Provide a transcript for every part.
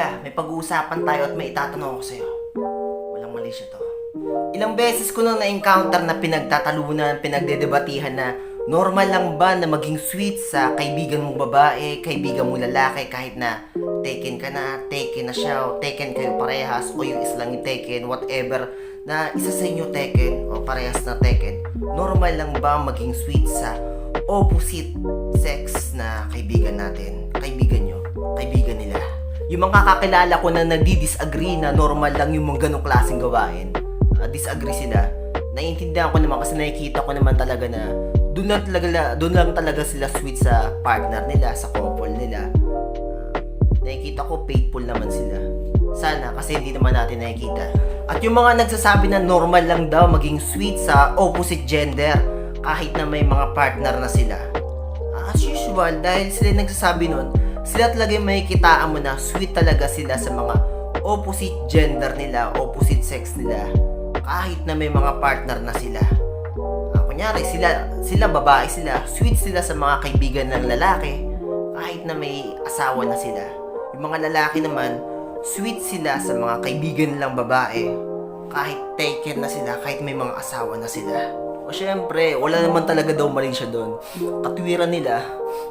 Teka, may pag-uusapan tayo at may itatanong ako sa'yo. Walang mali siya to. Ilang beses ko nang na-encounter na pinagtatalunan, pinagdedebatihan na normal lang ba na maging sweet sa kaibigan mong babae, kaibigan mong lalaki kahit na taken ka na, taken na siya, o taken kayo parehas, o yung isa lang yung taken, whatever, na isa sa inyo taken, o parehas na taken. Normal lang ba maging sweet sa opposite sex na kaibigan natin, kaibigan nyo, kaibigan nila? Yung mga kakilala ko na nagdi-disagree na normal lang yung mga ganong klaseng gawain, uh, disagree sila, naiintindihan ko naman kasi nakikita ko naman talaga na doon lang talaga, doon lang talaga sila sweet sa partner nila, sa couple nila. Uh, nakikita ko faithful naman sila. Sana kasi hindi naman natin nakikita. At yung mga nagsasabi na normal lang daw maging sweet sa opposite gender kahit na may mga partner na sila. As usual, dahil sila nagsasabi nun, sila talaga yung makikitaan mo na sweet talaga sila sa mga opposite gender nila, opposite sex nila. Kahit na may mga partner na sila. Ah, kunyari, sila, sila babae sila, sweet sila sa mga kaibigan ng lalaki, kahit na may asawa na sila. Yung mga lalaki naman, sweet sila sa mga kaibigan nilang babae, kahit taken na sila, kahit may mga asawa na sila. O syempre, wala naman talaga daw mali siya doon. Katwiran nila,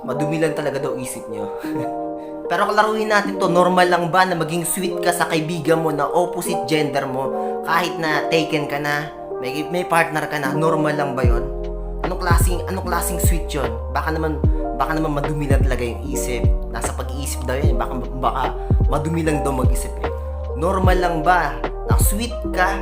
madumi talaga daw isip nyo. Pero klaruhin natin to, normal lang ba na maging sweet ka sa kaibigan mo na opposite gender mo kahit na taken ka na, may, may partner ka na, normal lang ba yon? Anong klaseng, anong klaseng sweet yon? Baka naman, baka naman madumi lang talaga yung isip. Nasa pag-iisip daw yan, baka, baka madumi lang daw mag-isip eh. Normal lang ba na sweet ka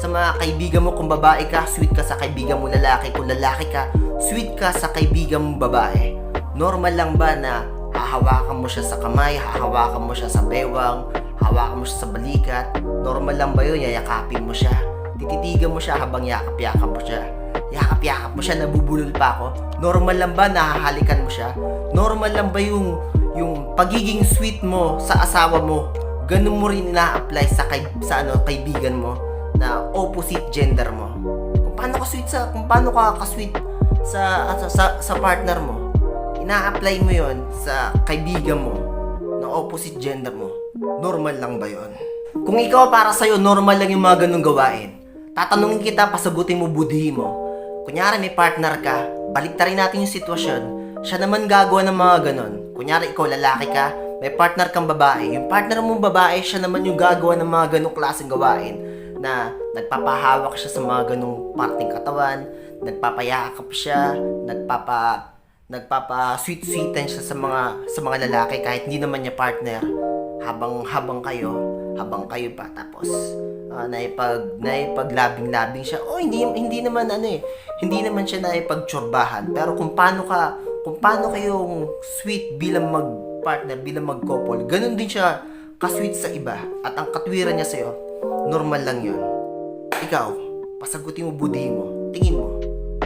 sa mga kaibigan mo kung babae ka, sweet ka sa kaibigan mo lalaki, kung lalaki ka, sweet ka sa kaibigan mo babae. Normal lang ba na hahawakan mo siya sa kamay, hahawakan mo siya sa bewang, hawakan mo siya sa balikat. Normal lang ba yun? Yayakapin mo siya. Tititigan mo siya habang yakap-yakap mo siya. Yakap-yakap mo siya, nabubulol pa ako. Normal lang ba nahahalikan mo siya? Normal lang ba yung, yung pagiging sweet mo sa asawa mo? Ganun mo rin ina-apply sa, kay, sa ano, kaibigan mo na opposite gender mo. Kung paano ka sweet sa, kung paano ka ka-sweet sa, sa, sa, sa partner mo ina-apply mo yon sa kaibigan mo na opposite gender mo, normal lang ba yon? Kung ikaw para sa'yo, normal lang yung mga ganong gawain, tatanungin kita, pasagutin mo budhi mo. Kunyari may partner ka, baliktarin natin yung sitwasyon, siya naman gagawa ng mga ganon. Kunyari ikaw lalaki ka, may partner kang babae, yung partner mong babae, siya naman yung gagawa ng mga ganong klaseng gawain na nagpapahawak siya sa mga ganong parting katawan, nagpapayakap siya, nagpapa nagpapa sweet sweetan siya sa mga sa mga lalaki kahit hindi naman niya partner. Habang habang kayo habang kayo pa. Tapos uh, naipag naipaglabing labing siya. Oh hindi hindi naman ano eh hindi naman siya naipagtsurbahan. Pero kung paano ka kung paano kayong sweet bilang mag partner bilang mag couple ganun din siya ka-sweet sa iba. At ang katwiran niya sa'yo normal lang yon ikaw pasagutin mo budhi mo tingin mo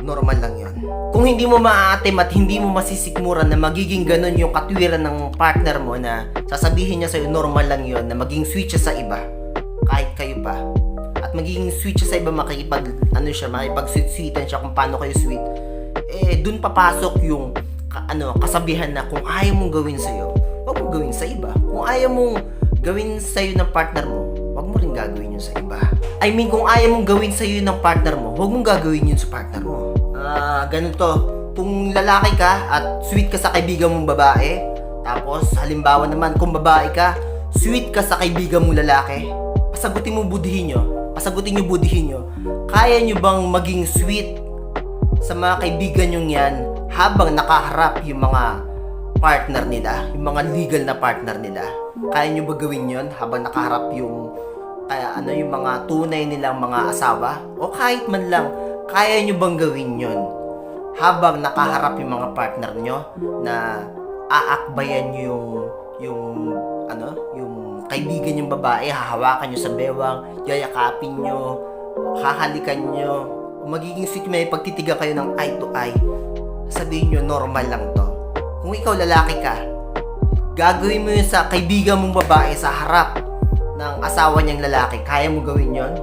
normal lang yon. Kung hindi mo maaatim at hindi mo masisikmuran na magiging ganun yung katwiran ng partner mo na sasabihin niya sa'yo normal lang yon na maging sweet siya sa iba, kahit kayo pa. At magiging sweet siya sa iba, makikipag, ano siya, makipag sweet sweetan siya kung paano kayo sweet. Eh, dun papasok yung, ano, kasabihan na kung ayaw mong gawin sa'yo, wag mo gawin sa iba. Kung ayaw mong gawin sa'yo ng partner mo, wag mo rin gagawin yun sa iba. I mean, kung ayaw mong gawin sa'yo ng partner mo, wag mong gagawin yun sa partner mo. Ah, ganun to. Kung lalaki ka at sweet ka sa kaibigan mong babae, tapos halimbawa naman kung babae ka, sweet ka sa kaibigan mong lalaki, pasagutin mo budhihin nyo. Pasagutin nyo budhihin nyo. Kaya nyo bang maging sweet sa mga kaibigan nyo yan habang nakaharap yung mga partner nila, yung mga legal na partner nila? Kaya nyo ba gawin yon habang nakaharap yung kaya ano yung mga tunay nilang mga asawa? O kahit man lang kaya nyo bang gawin yon habang nakaharap yung mga partner nyo na aakbayan nyo yung yung ano yung kaibigan yung babae hahawakan nyo sa bewang yayakapin nyo hahalikan nyo magiging sweet may pagtitigan kayo ng eye to eye. Sabihin nyo normal lang to. Kung ikaw lalaki ka gagawin mo yun sa kaibigan mong babae sa harap ng asawa niyang lalaki, kaya mo gawin yon?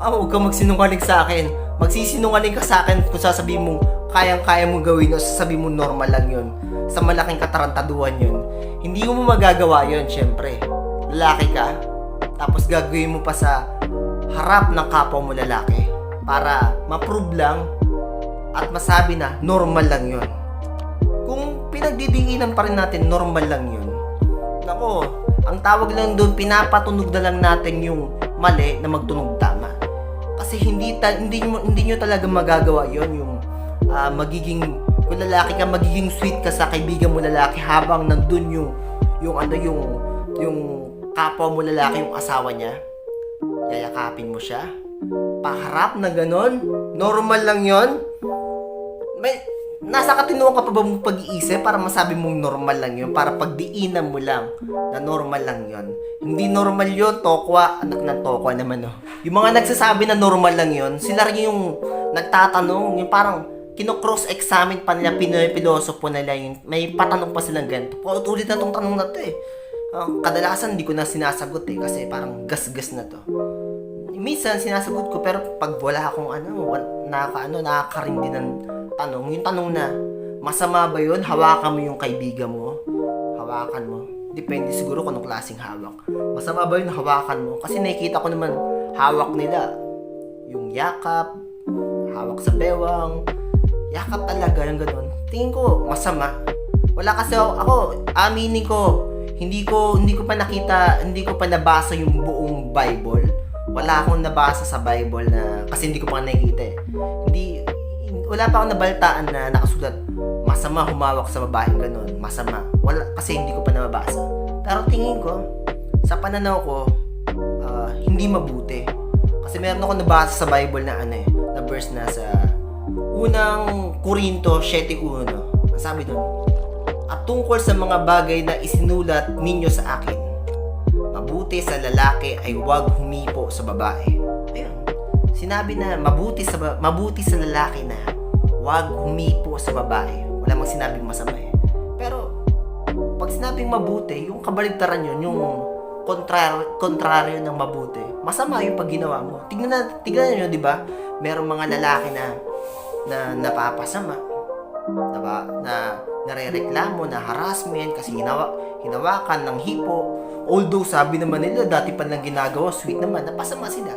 Ah, huwag kang magsinungaling sa akin. Magsisinungaling ka sa akin kung sasabihin mong kayang-kaya mo gawin o sasabihin mo normal lang yon. Sa malaking katarantaduhan yon. Hindi mo magagawa yon, syempre. lalaki ka, tapos gagawin mo pa sa harap ng kapwa mo lalaki para ma-prove lang at masabi na normal lang yon. Kung pinagdidiinan pa rin natin, normal lang yun. Nako, ang tawag lang doon, pinapatunog na lang natin yung mali na magtunog tama. Kasi hindi ta- hindi mo hindi nyo talaga magagawa yon yung ah, magiging kung lalaki ka magiging sweet ka sa kaibigan mo lalaki habang nandun yung yung ano yung yung kapwa mo lalaki yung asawa niya. Yayakapin mo siya. Paharap na ganon normal lang yon may nasa katinuan ka pa ba mong pag-iisip para masabi mong normal lang yun? Para pagdiinan mo lang na normal lang yon hindi normal yun tokwa. Anak ng tokwa naman no yung mga nagsasabi na normal lang yon sila rin yung nagtatanong. Yung parang kino-cross-examine pa nila pinopilosopo nila yung may patanong pa silang ganito. Paulit na tong tanong na to eh. Ah, kadalasan hindi ko na sinasagot eh kasi parang gas-gas na to. Minsan sinasagot ko pero pag wala akong ano, nakaka ano, nakakarindi ng tanong, yung tanong na masama ba yun? Hawakan mo yung kaibigan mo. Hawakan mo. Depende siguro kung anong klaseng hawak. Masama ba yun? Hawakan mo. Kasi nakikita ko naman hawak nila. Yung yakap, hawak sa bewang, yakap talaga yung ganun. Tingin ko masama. Wala kasi ako, ako aminin ko, hindi ko hindi ko pa nakita, hindi ko pa nabasa yung buong Bible wala akong nabasa sa Bible na kasi hindi ko pa nakikita eh. Hindi wala pa akong nabaltaan na nakasulat masama humawak sa babaeng ganun. Masama. Wala kasi hindi ko pa nababasa. Pero tingin ko sa pananaw ko ah, hindi mabuti. Kasi meron ako nabasa sa Bible na ano eh, na verse na sa unang Korinto 7:1. Ang sabi doon, at tungkol sa mga bagay na isinulat ninyo sa akin, mabuti sa lalaki ay huwag humipo sa babae. Ayun. Sinabi na mabuti sa mabuti sa lalaki na huwag humipo sa babae. Wala mang sinabing masama eh. Pero pag sinabing mabuti, yung kabaligtaran yun, yung kontrar kontraryo ng mabuti. Masama yung pag ginawa mo. Tignan na, tignan niyo, 'di ba? Merong mga lalaki na na napapasama. Diba? Na narereklamo na harassment kasi hinawa, hinawakan ng hipo. Although sabi naman nila dati pa lang ginagawa, sweet naman, napasama sila.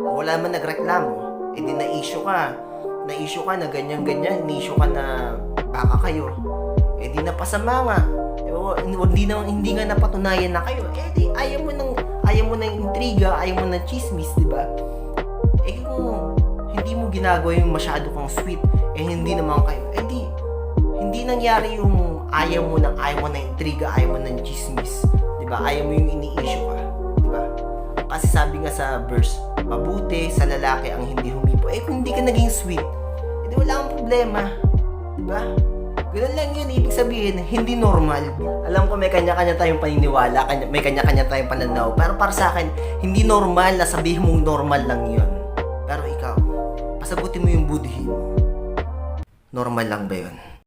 Wala man nagreklamo, eh na-issue ka. Na-issue ka na ganyan-ganyan, na-issue ka na baka kayo. Eh di napasama nga. O, hindi, na, hindi nga napatunayan na kayo. Eh di ayaw mo ng ayaw mo ng intriga, ayaw mo ng chismis, di ba? Eh kung hindi mo ginagawa yung masyado kang sweet, eh hindi naman kayo, eh di, hindi nangyari yung ayaw mo ng ayaw mo ng intriga, ayaw mo ng chismis, di ba? Ayaw mo yung ini-issue ka, di ba? Kasi sabi nga sa verse, mabuti sa lalaki ang hindi humipo. Eh kung hindi ka naging sweet, di wala akong problema, di ba? Ganun lang yun, ibig sabihin, hindi normal. Alam ko may kanya-kanya tayong paniniwala, kanya, may kanya-kanya tayong pananaw. Pero para sa akin, hindi normal na sabihin mong normal lang yun. Pero ikaw, pasagutin mo yung budhin mo. Normal lang ba yun?